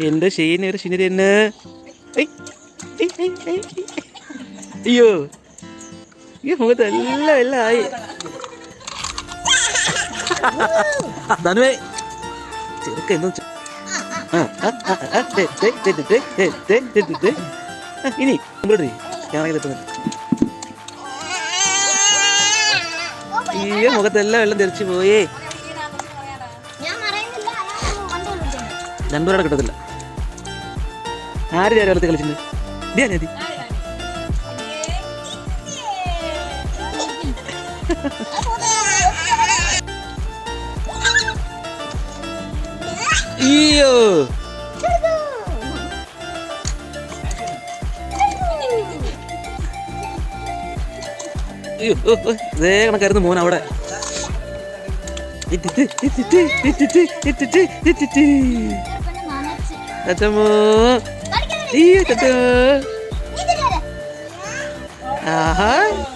എന്റെ ഷീന ഒരു ഷീന തന്നെ അയ്യോ. ഈ മുഖത്ത് എല്ലാം എല്ലാം ആയി. ധനുവേ. ചെറുക്ക എന്തോ ഇനി നമ്മളോട് ഞാനങ്ങനെ എത്തുന്നുണ്ട് ഈ മുഖത്തെല്ലാം വെള്ളം തെറിച്ചു പോയേ. രണ്ടുപേരുടെ കിട്ടത്തില്ല ആര് കേരളത്തിൽ കളിച്ചിട്ടുണ്ട് ഇതേ കണക്കായിരുന്നു മോൻ അവിടെ. ഇട്ടിട്ട് ഇട്ടിട്ട് ഇട്ടിട്ട് ഇട്ടിട്ട് ഇട്ടിട്ട് ketemu. Iya, ketemu. Aha. Uh.